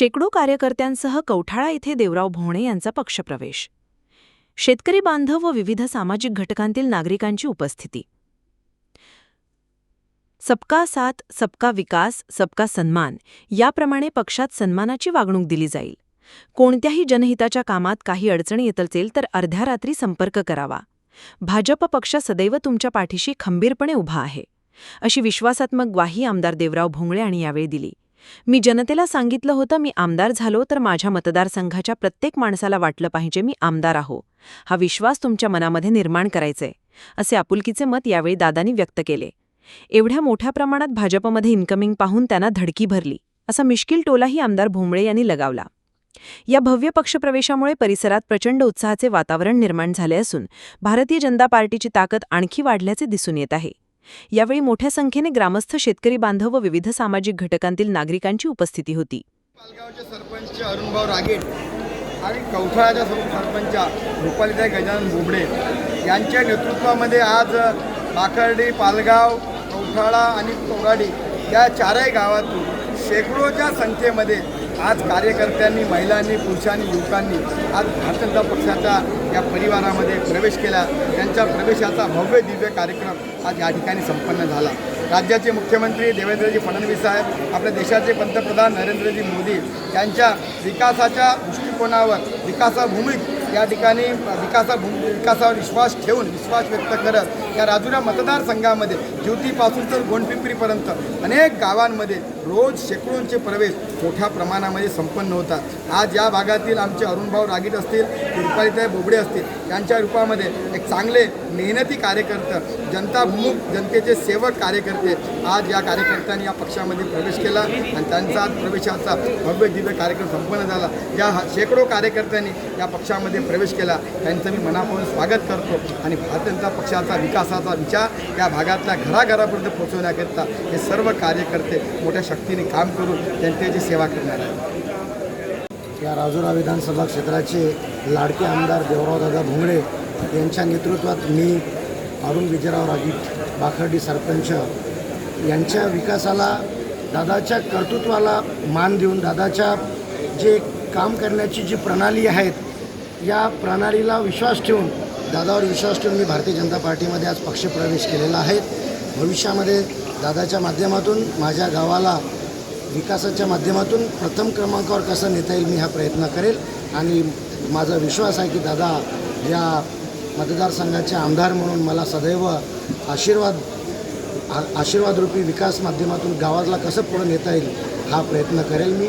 शेकडो कार्यकर्त्यांसह कौठाळा येथे देवराव भोणे यांचा पक्षप्रवेश. शेतकरी बांधव व विविध सामाजिक घटकांतील नागरिकांची उपस्थिती. सबका साथ सबका विकास सबका सन्मान याप्रमाणे पक्षात सन्मानाची वागणूक दिली जाईल. कोणत्याही जनहिताच्या कामात काही अडचणी येत असेल तर अर्ध्या रात्री संपर्क करावा. भाजप पक्ष सदैव तुमच्या पाठीशी खंबीरपणे उभा आहे. अशी विश्वासात्मक ग्वाही आमदार देवराव भोंगळे यांनी यावेळी दिली. मी जनतेला सांगितलं होतं मी आमदार झालो तर माझ्या मतदारसंघाच्या प्रत्येक माणसाला वाटलं पाहिजे मी आमदार आहो. हा विश्वास तुमच्या मनामध्ये निर्माण करायचे असे आपुलकीचे मत यावेळी दादांनी व्यक्त केले. एवढ्या मोठ्या प्रमाणात भाजपमध्ये इन्कमिंग पाहून त्यांना धडकी भरली असा मिश्किल टोलाही आमदार भोंबळे यांनी लगावला. या भव्य पक्षप्रवेशामुळे परिसरात प्रचंड उत्साहाचे वातावरण निर्माण झाले असून भारतीय जनता पार्टीची ताकद आणखी वाढल्याचे दिसून येत आहे. यावेळी मोठ्या संख्येने ग्रामस्थ शेतकरी बांधव व विविध सामाजिक घटकांतील नागरिकांची उपस्थिती होती. पालगावचे सरपंच अरुणभाऊ रागेट आणि कौठाळाच्या सरपंच रुपालीताई गजानन बोबडे यांच्या नेतृत्वामध्ये आज माकर्डी पालगाव कौठाळा आणि कोराडी या चारही गावातून शेकडोच्या संख्येमध्ये आज कार्यकर्त्यांनी महिलांनी पुरुषांनी युवकांनी आज भारतीय जनता पक्षाच्या या परिवारामध्ये प्रवेश केला. त्यांच्या प्रवेशाचा भव्य दिव्य कार्यक्रम आज या ठिकाणी संपन्न झाला. राज्याचे मुख्यमंत्री देवेंद्रजी फडणवीस साहेब आपल्या देशाचे पंतप्रधान नरेंद्रजी मोदी यांच्या विकासाच्या दृष्टिकोनावर विकासाभूमीत या ठिकाणी विकासा विकासावर विश्वास ठेवून विश्वास व्यक्त करत या राजुरा मतदारसंघामध्ये ज्योतीपासून तर गोंडपिंपरीपर्यंत अनेक गावांमध्ये रोज शेकडोंचे प्रवेश मोठ्या प्रमाणामध्ये संपन्न होतात. आज या भागातील आमचे अरुणभाऊ रागीट असतील की बोबडे असतील यांच्या रूपामध्ये एक चांगले मेहनती कार्यकर्ते जनताभिमुख जनतेचे सेवक कार्यकर्ते आज या कार्यकर्त्यांनी या पक्षामध्ये प्रवेश केला आणि त्यांचा आज प्रवेशाचा भव्य दिव्य कार्यक्रम संपन्न झाला. ज्या हा- शेकडो कार्यकर्त्यांनी या पक्षामध्ये प्रवेश केला. त्यांचं मी मनापासून स्वागत करतो आणि भारतीय जनता पक्षाचा विकासाचा विचार या भागातल्या घराघरापर्यंत पोहोचवण्याकरिता हे सर्व कार्यकर्ते मोठ्या शक्तीने काम करून जनतेची सेवा करणार आहे. या राजुरा विधानसभा क्षेत्राचे लाडके आमदार देवरावदादा भोंगडे यांच्या नेतृत्वात मी अरुण विजयराव राजीत बाखर्डी सरपंच यांच्या विकासाला दादाच्या कर्तृत्वाला मान देऊन दादाच्या जे काम करण्याची जी प्रणाली आहेत या प्रणालीला विश्वास ठेवून दादावर विश्वास ठेवून मी भारतीय जनता पार्टीमध्ये आज पक्षप्रवेश केलेला आहे. भविष्यामध्ये दादाच्या माध्यमातून माझ्या गावाला विकासाच्या माध्यमातून प्रथम क्रमांकावर कसं नेता येईल मी हा प्रयत्न करेल. आणि माझा विश्वास आहे की दादा या मतदारसंघाचे आमदार म्हणून मला सदैव आशीर्वाद आशीर्वादरूपी विकास माध्यमातून गावाला कसं पुढं नेता येईल हा प्रयत्न करेल मी.